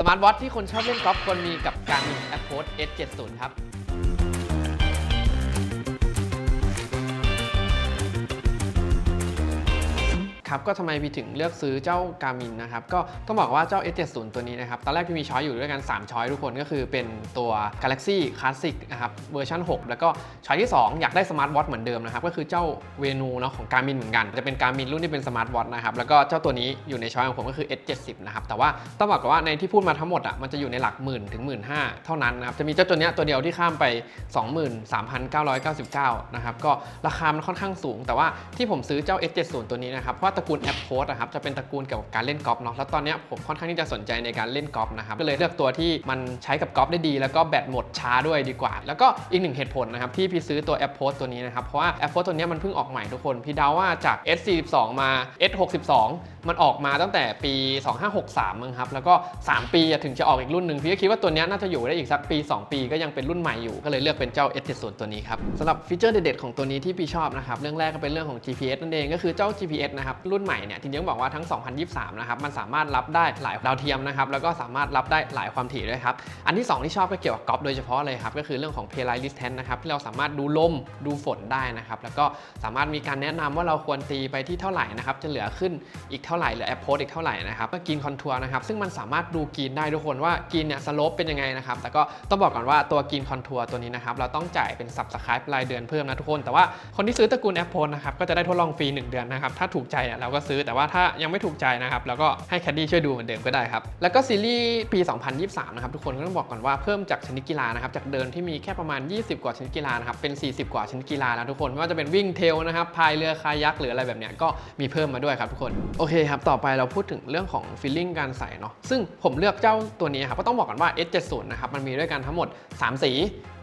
สมาร์ทวอทที่คนชอบเล่นกอล์ฟควรมีกับการมี Apple S70 ครับ ครับก็ทำไมพี่ถึงเลือกซื้อเจ้า Garmin นะครับก็ต้องบอกว่าเจ้า S70 ตัวนี้นะครับตอนแรกพี่มีช้อยอยู่ด้วยกัน 3 ช้อยทุกคนก็คือเป็นตัว Galaxy Classic นะครับเวอร์ชัน6 แล้วก็ช้อยที่ 2 อยากได้สมาร์ทวอทเหมือนเดิมนะครับก็คือเจ้าเวนูเนาะของ Garmin เหมือนกัน จะเป็น Garmin รุ่นที่เป็นสมาร์ทวอทนะครับแล้วก็เจ้าตัวนี้อยู่ในช้อยของผมก็คือ S70 นะครับแต่ว่าต้องบอกว่าในที่พูดมาทั้งหมดอะมันจะอยู่ในหลักหมื่นถึงหมื่นห้าเท่านั้นนะครับจะมีเจ้าตัวเนี้ยตัวเดียวที่ข้ามไป 23,999นะครับก็ราคามันค่อนข้างสูง แต่ว่าที่ผมซื้อเจ้า S70 ตัวนี้นะครับเพราะว่าตระกูล App p o s นะครับจะเป็นตระกูลเกี่ยวกับการเล่นกอล์ฟเนาะแล้วตอนนี้ผมค่อนข้างที่จะสนใจในการเล่นกอล์ฟนะครับก็เลยเลือกตัวที่มันใช้กับกอล์ฟได้ดี แล้วก็แบตหมดช้าด้วยดีกว่า แล้วก็อีกหนึ่งเหตุผลนะครับที่พี่ซื้อตัว App p o s ตัวนี้นะครับเพราะว่า App p o s ตัวนี้มันเพิ่งออกใหม่ทุกคนพี่เดาว่าจาก S42 มา S62 มันออกมาตั้งแต่ปี 2563มั้งครับแล้วก็ 3 ปีถึงจะออกอีกรุ่นหนึ่งพี่ก็คิดว่าตัวนี้น่าจะอยู่ได้อีกสักปี 2 ปีก็ยังเป็นรุ่นใหม่อยู่ก็เลยเลือกเป็นเจ้า S70 ตัวนี้ครับสำหรับฟีเจอร์เด็ดๆของตัวนี้ที่พี่ชอบนะครับเรื่องแรกก็เป็นเรื่องของ GPS นั่นเองก็คือเจ้า GPS นะครับรุ่นใหม่เนี่ยจริงๆต้องบอกว่าทั้ง 2023 นะครับ มันสามารถรับได้หลายดาวเทียมนะครับ แล้วก็สามารถรับได้หลายความถี่ด้วยครับ อันที่ 2 ที่ชอบก็เกี่ยวกับกอล์ฟโดยเฉพาะเลยครับ ก็คือเรื่องของ Play Light Distance นะครับ ที่เราสามารถดูลม ดูฝนได้นะครับ แล้วก็สามารถมีการแนะนำว่าเราควรตีไปที่เท่าไหร่นะครับ จะเหลือขึ้นอีกเท่าไหร่หลือแอปโพสอีกเท่าไหร่นะครับก็กินคอนทัวร์นะครับ ซึ่งมันสามารถดูกรีนได้ทุกคนว่ากินเนี่ยสโลปเป็นยังไงนะครับ แต่ก็ต้องบอกก่อนว่าตัวกินคอนทัวร์ตัวนี้นะครับ เราต้องจ่ายเป็น subscribe รายเดือนเพิ่มนะทุกคน แต่ว่าคนที่ซื้อตระกูลแอปโพสนะครับ ก็จะได้ทดลองฟรี1 เดือนนะครับ ถ้าถูกใจเนี่ยเราก็ซื้อแต่ว่าถ้ายังไม่ถูกใจนะครับเราก็ให้แคดดี้ช่วยดูเหมือนเดิมก็ได้ครับแล้วก็ซีรีส์ปี 2023 นะครับทุกคนก็ต้องบอกก่อนว่าเพิ่มจากชนิดกีฬานะครับจากเดิมที่มีแค่ประมาณ 20 กว่าชนิดกีฬานะครับเป็น 40 กว่าชนิดกีฬาแล้วทุกคนไม่ว่าจะเป็นวิ่งเทลนะครับพายเรือคายักหรืออะไรแบบเนี้ยก็มีเพิ่มมาด้วยครับทุกคนโอเคครับต่อไปเราพูดถึงเรื่องของฟีลลิ่งการใส่เนาะซึ่งผมเลือกเจ้าตัวนี้ครับก็ต้องบอกก่อนว่า S70 นะครับมันมีด้วยกันทั้งหมด 3 สี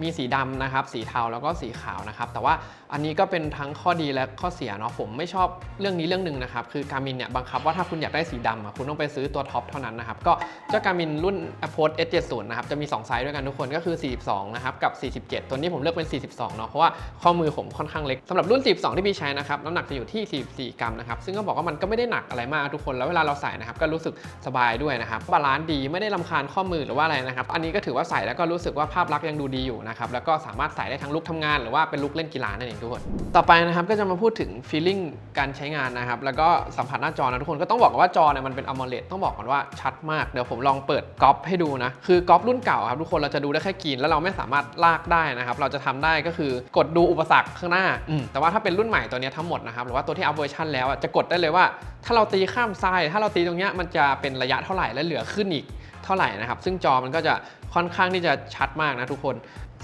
มีสีดำนะครับสีเทาแล้วก็สีขาวนะครับแต่ว่าอันนี้ก็เป็นทั้งข้อดีและข้อเสียเนาะผมไม่ชอบเรื่องนี้เรื่องหนึ่งนะครับคือการมินเนี่ยบังคับว่าถ้าคุณอยากได้สีดำอะคุณต้องไปซื้อตัวท็อปเท่านั้นนะครับก็เจ้าการมินรุ่น Apple S70 นะครับจะมี 2 ไซส์ด้วยกันทุกคนก็คือ 42 นะครับกับ 47 ตัวนี้ผมเลือกเป็น 42 เนาะเพราะว่าข้อมือผมค่อนข้างเล็กสำหรับรุ่น 42 ที่พี่ใช้นะครับน้ำหนักจะอยู่ที่ 44 กรัมนะครับซึ่งก็บอกว่ามันก็ไม่ได้หนักอะไรมากทุกคนแล้วเวลาเราใส่นะครับก็รู้สึกสบายด้วยนะครับบาลานซ์ดีไม่ได้ลำคาญข้อมือหรือว่าอะไรนะครับอันนี้ก็ถือว่าใส่แล้วก็รู้สึกว่าภาพลักษณ์ยังดูดีอยู่นะครับแล้วก็สามารถใส่ได้ทั้งลุกทำงาน หรือว่าเป็นลุกเล่นกีฬานั่นเองทุกคน ต่อไปนะครับก็จะมาพูดถึง feeling การใช้งานนะครับแล้วก็สัมผัสหน้าจอนะทุกคนก็ต้องบอกก่อนว่าจอเนี่ยมันเป็น AMOLED ต้องบอกก่อนว่าชัดมากเดี๋ยวผมลองเปิดกอล์ฟให้ดูนะ คือกอล์ฟรุ่นเก่าครับทุกคนเราจะดูได้แค่กรีนแล้วเราไม่สามารถลากได้นะครับเราจะทำได้ก็คือกดดูอุปสรรคข้างหน้าอืมแต่ว่าถ้าเป็นรุ่นใหม่ตัวเนี้ยทั้งหมดนะครับหรือว่าตัวที่อัพเวอร์ชันแล้วอะจะกดได้เลยว่า ถ้าเราตีข้ามทรายถ้าเราตีตรงเนี้ยมันจะเป็นระยะเท่าไหร่และเหลือขึ้นอีกเท่าไหร่นะครับซึ่งจอมันก็จะค่อนข้างที่จะชัดมากนะทุกคน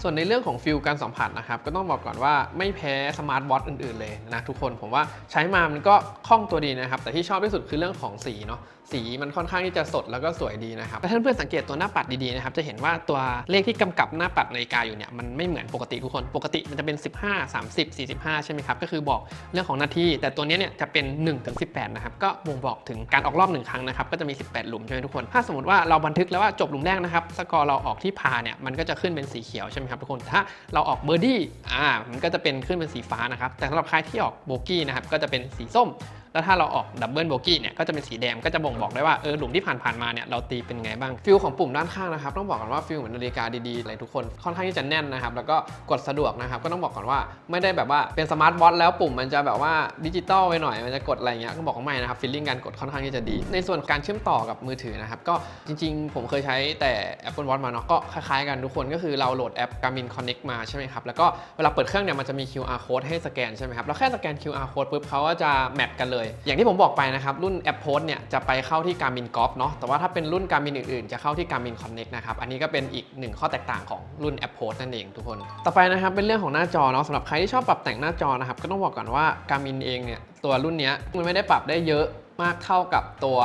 ส่วนในเรื่องของฟิลการสัมผัสนะครับก็ต้องบอกก่อนว่าไม่แพ้สมาร์ทวอทอื่นๆเลยนะทุกคนผมว่าใช้มามันก็คล่องตัวดีนะครับ แต่ที่ชอบที่สุดคือเรื่องของสีเนาะสีมันค่อนข้างที่จะสดแล้วก็สวยดีนะครับถ้าเพื่อนๆสังเกตตัวหน้าปัดดีๆนะครับจะเห็นว่าตัวเลขที่กำกับหน้าปัดนาฬิกาอยู่เนี่ยมันไม่เหมือนปกติทุกคนปกติมันจะเป็น 15 30 45 ใช่ไหมครับก็คือบอกเรื่องของนาทีแต่ตัวนี้เนี่ยจะเป็น1ถึง18นะครับก็บ่งบอกถึงการออกรอบหนึ่งครั้งนะครับก็จะมี 18 หลุมใช่ไหมทุกคน ถ้าสมมติว่าเราบันทึกแล้วว่าจบหลุมแรกนะครับสกอร์เราออกที่พาเนี่ยมันก็จะขึ้นเป็นสีเขียวใช่ไหมครับทุกคนถ้าเราออกเบอร์ดี้อ่ามันก็จะเป็นขึ้นเป็นสีฟ้านะครับแต่สำหรับใครที่ออกโบกี้นะครับก็จะเป็นสีส้ม แล้วถ้าเราออกดับเบิลโบกี้เนี่ยก็จะเป็นสีแดงก็จะบ่งบอกได้ว่าเออหลุมที่ผ่านๆมาเนี่ยเราตีเป็นไงบ้างฟิลของปุ่มด้านข้างนะครับต้องบอกก่อนว่าฟิลเหมือนนาฬิกาดีๆเลยทุกคนค่อนข้างที่จะแน่นนะครับแล้วก็กดสะดวกนะครับก็ต้องบอกก่อนว่าไม่ได้แบบว่าเป็นสมาร์ทวอทแล้วปุ่มมันจะแบบว่าดิจิตอลไปหน่อยมันจะกดอะไรเงี้ยก็บอกว่าไม่นะครับฟีลลิ่งการกดค่อนข้างที่จะดี ในส่วนการเชื่อมต่อกับมือถือนะครับก็จริง ๆ ผมเคยใช้แต่ Apple Watch มาเนาะก็คล้ายๆกันทุกคนก็คือเราโหลดแอป Garmin Connect มาใช่ไหมครับแล้วก็เวลาเปิดเครื่องเนี่ยมันจะมี QR code ให้สแกนใช่ไหมครับเราแค่สแกน QR code ปุ๊บเขาก็จะแมทกันเลยอย่างที่ผมบอกไปนะครับ รุ่น App Post เนี่ยจะไปเข้าที่ Garmin Golf เนาะแต่ว่าถ้าเป็นรุ่น Garmin อื่นๆ จะเข้าที่ Garmin Connect นะครับ อันนี้ก็เป็นอีกหนึ่งข้อแตกต่างของรุ่น App Post นั่นเองทุกคน ต่อไปนะครับเป็นเรื่องของหน้าจอเนาะสำหรับใครที่ชอบปรับแต่งหน้าจอนะครับก็ต้องบอกก่อนว่า Garmin เองเนี่ยตัวรุ่นนี้มันไม่ได้ปรับได้เยอะ มากเท่ากับตัว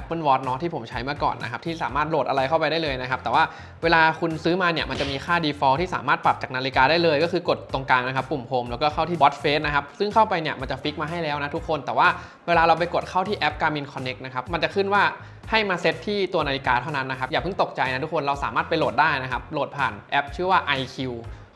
Apple Watch เนาะที่ผมใช้เมาก่อนนะครับที่สามารถโหลดอะไรเข้าไปได้เลยนะครับแต่ว่าเวลาคุณซื้อมาเนี่ยมันจะมีค่า default ที่สามารถปรับจากนาฬิกาได้เลย ก็คือกดตรงกลางนะครับปุ่มโฮมแล้วก็เข้าที่ Watch Face นะครับซึ่งเข้าไปเนี่ยมันจะฟิกมาให้แล้วนะทุกคน แต่ว่าเวลาเราไปกดเข้าที่แอป Garmin Connect นะครับมันจะขึ้นว่าให้มาเซตที่ตัวนาฬิกาเท่านั้นนะครับอย่าเพิ่งตกใจนะทุกคนเราสามารถไปโหลดได้นะครับโหลดผ่านแอป ชื่อว่า iQ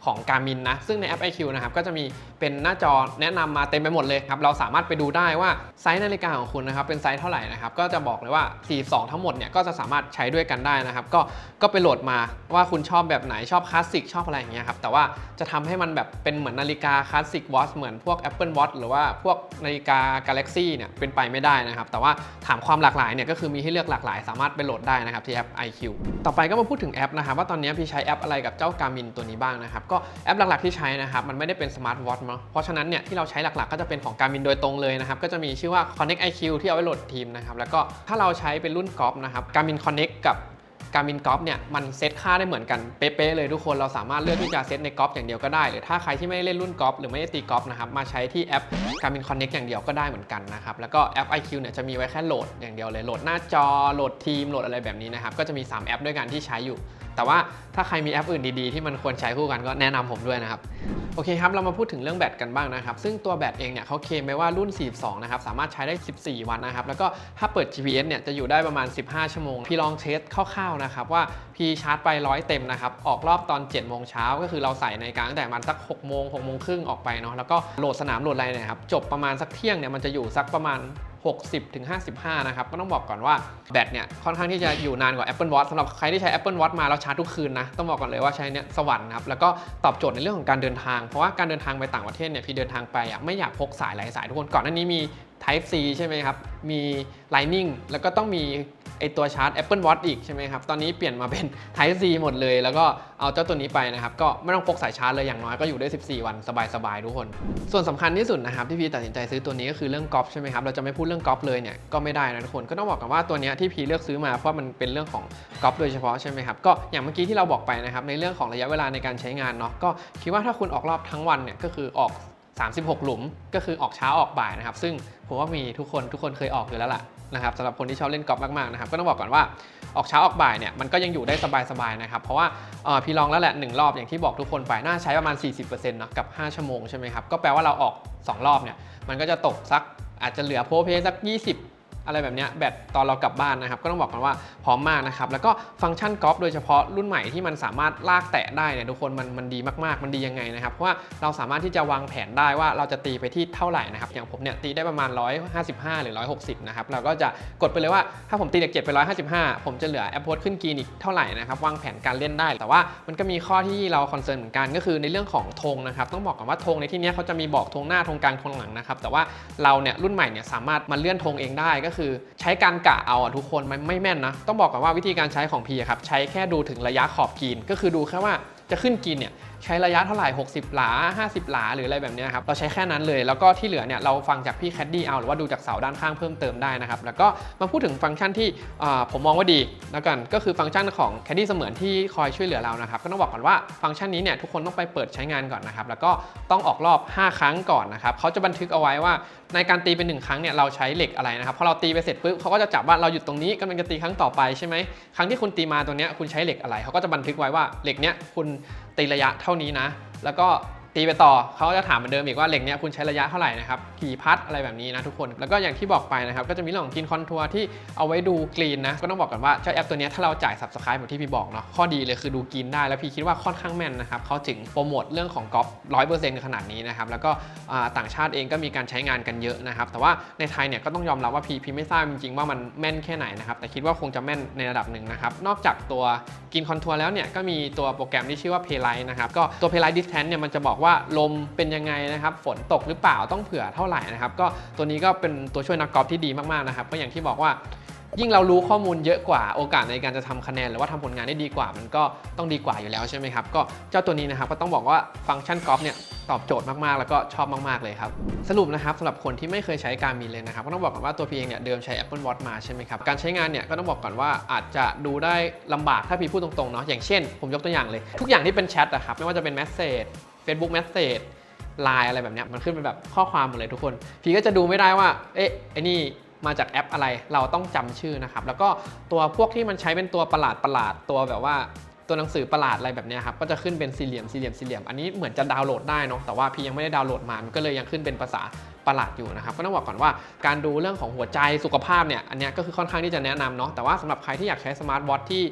ของ Garmin นะ ซึ่งในแอป IQ นะครับก็จะมีเป็นหน้าจอแนะนำมาเต็มไปหมดเลยครับ เราสามารถไปดูได้ว่าไซส์นาฬิกาของคุณนะครับเป็นไซส์เท่าไหร่นะครับ ก็จะบอกเลยว่า 42 ทั้งหมดเนี่ยก็จะสามารถใช้ด้วยกันได้นะครับ ก็ก็ไปโหลดมาว่าคุณชอบแบบไหนชอบคลาสสิกชอบอะไรอย่างเงี้ยครับ แต่ว่าจะทำให้มันแบบเป็นเหมือนนาฬิกาคลาสสิกวอชเหมือนพวก Apple Watch หรือว่าพวกนาฬิกา Galaxy เนี่ยเป็นไปไม่ได้นะครับ แต่ว่าถามความหลากหลายเนี่ยก็คือมีให้เลือกหลากหลาย สามารถไปโหลดได้นะครับที่แอป IQ ต่อไปก็มาพูดถึงแอปนะครับว่าตอนนี้พี่ใช้แอปอะไรกับเจ้า Garmin ตัวนี้บ้างนะครับก็แอปหลักๆที่ใช้นะครับมันไม่ได้เป็นสมาร์ทวอทเนาะเพราะฉะนั้นเนี่ยที่เราใช้หลักๆก็จะเป็นของ Garmin โดยตรงเลยนะครับก็จะมีชื่อว่า Connect IQ ที่เอาไว้โหลดทีมนะครับแล้วก็ถ้าเราใช้เป็นรุ่นกอล์ฟนะครับ Garmin Connect กับ Garmin Golf เนี่ยมันเซตค่าได้เหมือนกันเป๊ะๆเลยทุกคนเราสามารถเลือกที่จะเซตในกอล์ฟอย่างเดียวก็ได้ หรือถ้าใครที่ไม่ได้เล่นรุ่นกอล์ฟหรือไม่ได้ตีกอล์ฟนะครับมาใช้ที่แอป Garmin Connect อย่างเดียวก็ได้เหมือนกันนะครับแล้วก็แอป IQ เนี่ยจะมีไว้แค่โหลดอย่างเดียวเลยโหลดหน้าจอโหลดทีมโหลดอะไรแบบนี้นะครับก็จะมี 3 แอปด้วยกันที่ใช้อยู่ แต่ว่าถ้าใครมีแอปอื่นดีๆ ที่มันควรใช้คู่กันก็แนะนำผมด้วยนะครับ โอเคครับ เรามาพูดถึงเรื่องแบตกันบ้างนะครับ ซึ่งตัวแบตเองเนี่ยเขาเคลมไว้ว่ารุ่น 42 นะครับ สามารถใช้ได้ 14 วันนะครับ แล้วก็ถ้าเปิด GPS เนี่ยจะอยู่ได้ประมาณ 15 ชั่วโมง พี่ลองเทสคร่าวๆนะครับว่าพี่ชาร์จไป100เต็มนะครับ ออกรอบตอน7โมงเช้าก็คือเราใส่ในาฬิกางแต่มันสัก6โมง6โมงครึ่งออกไปเนาะแล้วก็โหลดสนามโหลดอะไรเนี่ยครับจบประมาณสักเที่ยงเนี่ยมันจะอยู่สักประมาณ 60ถึง55 นะครับ ก็ต้องบอกก่อนว่าแบตเนี่ยค่อนข้างที่จะอยู่นานกว่า Apple Watch สำหรับใครที่ใช้ Apple Watch มาแล้วชาร์จทุกคืนนะ ต้องบอกก่อนเลยว่าใช้เนี่ยสวรรค์ครับ แล้วก็ตอบโจทย์ในเรื่องของการเดินทาง เพราะว่าการเดินทางไปต่างประเทศเนี่ยพี่เดินทางไปอะไม่อยากพกสายหลายสายทุกคนก่อนหน้านี้มี Type C ใช่ไหมครับ มี Lightning แล้วก็ต้องมี ไอตัวชาร์จ Apple Watch อีกใช่ไหมครับ ตอนนี้เปลี่ยนมาเป็น Type C หมดเลย แล้วก็เอาเจ้าตัวนี้ไปนะครับ ก็ไม่ต้องพกสายชาร์จเลยอย่างน้อยก็อยู่ได้ 14 วันสบายๆทุกคน ส่วนสำคัญที่สุดนะครับที่พี่ตัดสินใจซื้อตัวนี้ก็คือเรื่องกอล์ฟใช่ไหมครับ เราจะไม่พูดเรื่องกอล์ฟเลยเนี่ยก็ไม่ได้นะทุกคน ก็ต้องบอกกันว่าตัวนี้ที่พี่เลือกซื้อมาเพราะมันเป็นเรื่องของกอล์ฟโดยเฉพาะใช่ไหมครับ ก็อย่างเมื่อกี้ที่เราบอกไปนะครับในเรื่องของระยะเวลาในการใช้งานเนาะ ก็คิดว่าถ้าคุณออกรอบทั้งวันเนี่ยก็คือออก36 หลุมก็คือออกเช้าออกบ่ายนะครับ ซึ่งผมว่ามีทุกคนทุกคนเคยออกอยู่แล้วล่ะ นะครับสำหรับคนที่ชอบเล่นกอล์ฟมากๆนะครับก็ต้องบอกก่อนว่าออกเช้าออกบ่ายเนี่ยมันก็ยังอยู่ได้สบายๆนะครับเพราะว่าพี่ลองแล้วแหละหนึ่งรอบอย่างที่บอกทุกคนไปน่าใช้ประมาณ 40%เนาะกับ 5 ชั่วโมงใช่ไหมครับก็แปลว่าเราออก 2 รอบเนี่ยมันก็จะตกสักอาจจะเหลือโพลเพสัก 20 อะไรแบบเนี้ยแบตตอนเรากลับบ้านนะครับ ก็ต้องบอกกันว่าพร้อมมากนะครับ แล้วก็ฟังก์ชันกอล์ฟโดยเฉพาะรุ่นใหม่ที่มันสามารถลากแตะได้เนี่ยทุกคนมันมันดีมากๆ มันดียังไงนะครับ เพราะว่าเราสามารถที่จะวางแผนได้ว่าเราจะตีไปที่เท่าไหร่นะครับอย่างผมเนี่ยตีได้ประมาณ 155 หรือ 160 นะครับเราก็จะกดไปเลยว่าถ้าผมตีเด็กเจ็ดไป 155 ผมจะเหลือแอปโพสขึ้นกรีนอีกเท่าไหร่นะครับวางแผนการเล่นได้ แต่ว่ามันก็มีข้อที่เราคอนเซิร์นเหมือนกันก็คือในเรื่องของธงนะครับต้องบอกก่อนว่าธงในที่นี้เขาจะมีบอกธงหน้าธงกลางธงหลังนะครับแต่ว่าเราเนี่ยรุ่นใหม่เนี่ยสามารถมาเลื่อนธงเองได้ก็็คือใช้การกะเอาอะทุกคนมันไม่แม่นนะ ต้องบอกก่อนว่าวิธีการใช้ของพีครับใช้แค่ดูถึงระยะขอบกรีน ก็คือดูแค่ว่าจะขึ้นกรีนเนี่ย ใช้ระยะเท่าไหร่ 60 หลา 50 หลาหรืออะไรแบบนี้ครับ เราใช้แค่นั้นเลย แล้วก็ที่เหลือเนี่ยเราฟังจากพี่แคดดี้เอาหรือว่าดูจากเสาด้านข้างเพิ่มเติมได้นะครับ แล้วก็มาพูดถึงฟังก์ชันที่ผมมองว่าดีแล้วกัน ก็คือฟังก์ชันของแคดดี้เสมือนที่คอยช่วยเหลือเรานะครับ ก็ต้องบอกก่อนว่าฟังก์ชันนี้เนี่ยทุกคนต้องไปเปิดใช้งานก่อนนะครับ แล้วก็ต้องออกรอบ 5 ครั้งก่อนนะครับเขาจะบันทึกเอาไว้ว่าในการตีเป็นหนึ่งครั้งเนี่ยเราใช้เหล็กอะไรนะครับพอเราตีไปเสร็จปุ๊บเขาก็จะจับว่าเราหยุดตรงนี้กำลังจะตีครั้งต่อไปใช่ไหมครั้งที่คุณตีมาตัวเนี้ยคุณใช้เหล็กอะไรเขาก็จะบันทึกไว้ว่าเหล็กเนี้ยคุณ ตีระยะเท่านี้นะ แล้วก็ ตีไปต่อเขาจะถามเหมือนเดิมอีกว่าเหล็กเนี้ยคุณใช้ระยะเท่าไหร่นะครับกี่พัดอะไรแบบนี้นะทุกคน แล้วก็อย่างที่บอกไปนะครับก็จะมีเรื่องของกินคอนทัวร์ที่เอาไว้ดูกรีนนะก็ต้องบอกกันว่าเจ้าแอปตัวนี้ถ้าเราจ่าย subscribe แบบที่พี่บอกเนาะข้อดีเลยคือดูกรีนได้แล้วพี่คิดว่าค่อนข้างแม่นนะครับเขาถึงโปรโมทเรื่องของกอล์ฟร้อยเปอร์เซ็นต์ขนาดนี้นะครับแล้วก็ต่างชาติเองก็มีการใช้งานกันเยอะนะครับแต่ว่าในไทยเนี่ยก็ต้องยอมรับว่าพี่พี่ไม่ทราบจริงๆว่ามันแม่นแค่ไหนนะครับแต่คิดว่าคงจะแม่นในระดับหนึ่งนะครับนอกจากตัวกินคอนทัวร์แล้วเนี่ยก็มีตัวโปรแกรมที่ชื่อว่า Paylight นะครับก็ตัว Paylight Distance เนี่ยมันจะบอกว่าลมเป็นยังไงนะครับ ฝนตกหรือเปล่าต้องเผื่อเท่าไหร่นะครับก็ตัวนี้ก็เป็นตัวช่วยนักกอล์ฟที่ดีมากๆนะครับก็อย่างที่บอกว่ายิ่งเรารู้ข้อมูลเยอะกว่าโอกาสในการจะทำคะแนน หรือว่าทำผลงานได้ดีกว่า มันก็ต้องดีกว่าอยู่แล้วใช่ไหมครับ ก็เจ้าตัวนี้นะครับก็ต้องบอกว่าฟังก์ชันกอล์ฟเนี่ยตอบโจทย์มากๆ แล้วก็ชอบมาก ๆ เลยครับ สรุปนะครับสำหรับคนที่ไม่เคยใช้การมินเลยนะครับ ก็ต้องบอกก่อนว่าตัวพีเองเนี่ยเดิมใช้ Apple Watch มาใช่ไหมครับ การใช้งานเนี่ยก็ต้องบอกก่อนว่าอาจจะดูได้ลำบากถ้าพี่พูดตรงๆเนาะอย่างเช่น ผมยกตัวอย่างเลย ทุกอย่างที่เป็นแชทอะครับไม่ว่าจะเป็น Message Facebook Message ไลน์อะไรแบบเนี้ยมันขึ้นเป็นแบบข้อความหมดเลยทุกคน พี่ก็จะดูไม่ได้ว่า เอ๊ะไอ้นี่มาจากแอปอะไรเราต้องจำชื่อนะครับ แล้วก็ตัวพวกที่มันใช้เป็นตัวประหลาดประหลาดตัวแบบว่าตัวหนังสือประหลาดอะไรแบบนี้ครับก็จะขึ้นเป็นสี่เหลี่ยมสี่เหลี่ยมสี่เหลี่ยมอันนี้เหมือนจะดาวน์โหลดได้เนาะแต่ว่าพี่ยังไม่ได้ดาวน์โหลดมามันก็เลยยังขึ้นเป็นภาษาประหลาดอยู่นะครับก็ต้องบอกก่อนว่าการดูเรื่องของหัวใจสุขภาพเนี่ยอันนี้ก็คือค่อนข้างที่จะแนะนำเนาะแต่ว่าสำหรับใครที่อยากใช้สมาร์ทวอทที่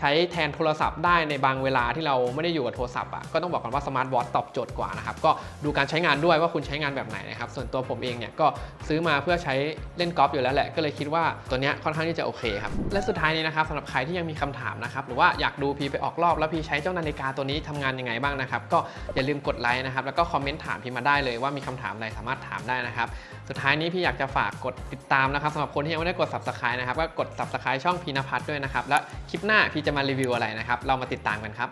ใช้แทนโทรศัพท์ได้ในบางเวลาที่เราไม่ได้อยู่กับโทรศัพท์อะก็ต้องบอกก่อนว่าสมาร์ทวอทตอบโจทย์กว่านะครับก็ดูการใช้งานด้วยว่าคุณใช้งานแบบไหนนะครับส่วนตัวผมเองเนี่ยก็ซื้อมาเพื่อใช้เล่นกอล์ฟอยู่แล้วแหละก็เลยคิดว่าตัวเนี้ยค่อนข้างที่จะโอเคครับและสุดท้ายนี้นะครับสำหรับใครที่ยังมีคำถามนะครับหรือว่าอยากดูพีไปออกรอบ แล้วพีใช้เจ้านาฬิกาตัวนี้ทำงานยังไงบ้างนะครับก็อย่าลืมกดไลค์นะครับแล้วก็คอมเมนต์ถามพีมาได้เลยว่ามีคำถามอะไรสามารถถามได้นะครับ สุดท้ายนี้พี่อยากจะฝากกดติดตามนะครับสำหรับคนที่ยังไม่ได้กด subscribe นะครับก็กด subscribe ช่องพีนพัทด้วยนะครับ และคลิปหน้าพี่จะมารีวิวอะไรนะครับ เรามาติดตามกันครับ